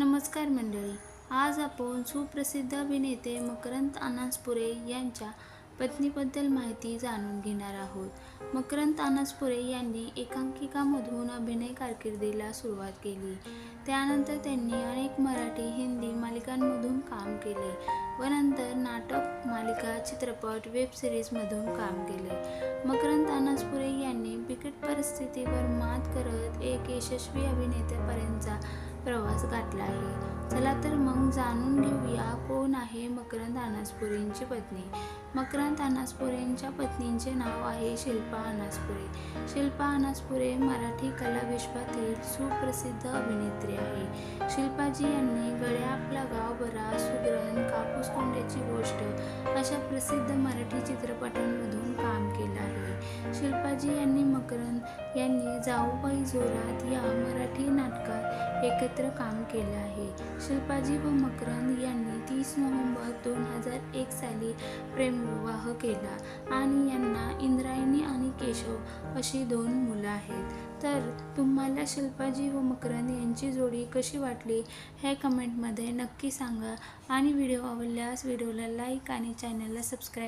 नमस्कार मंडळी आज आपण सुप्रसिद्ध अभिनेते मकरंद अनासपुरे यांच्या पत्नीबद्दल माहिती जाणून घेणार आहोत. मकरंद अनासपुरे यांनी एकांकिकामधून अभिनय कारकिर्दीला सुरुवात केली. त्यानंतर त्यांनी अनेक मराठी हिंदी मालिकांमधून काम केले व नंतर नाटक मालिका चित्रपट वेब सिरीजमधून काम केले. मकरंद अनासपुरे यांनी बिकट परिस्थितीवर मात करत एक यशस्वी अभिनेत्यापर्यंतचा प्रवास गाठला आहे. चला तर मग जाणून घेऊया कोण आहे मकरंद अनासपुरेंची पत्नी. मकरंद अनासपुरेंच्या पत्नींचे नाव आहे शिल्पा अनासपुरे. शिल्पा अनासपुरे मराठी कला विश्वातील सुप्रसिद्ध अभिनेत्री आहे. शिल्पाजी यांनी गळ्या आपला गाव बरा सुगरण कापूस कोंड्याची गोष्ट अशा प्रसिद्ध मराठी चित्रपटांमधून काम केलं आहे. शिल्पाजी यांनी मकरंद यांनी जाऊबाई जोरात या मराठी एकत्र काम केलं आहे. शिल्पाजी व मकरंद यांनी तीस नोव्हेंबर दोन हजार एक साली प्रेमविवाह केला आणि यांना इंद्रायणी आणि केशव अशी दोन मुलं आहेत. तर तुम्हाला शिल्पाजी व मकरंद यांची जोडी कशी वाटली हे कमेंटमध्ये नक्की सांगा आणि व्हिडिओ आवडल्यास व्हिडिओला लाईक आणि चॅनलला सबस्क्राईब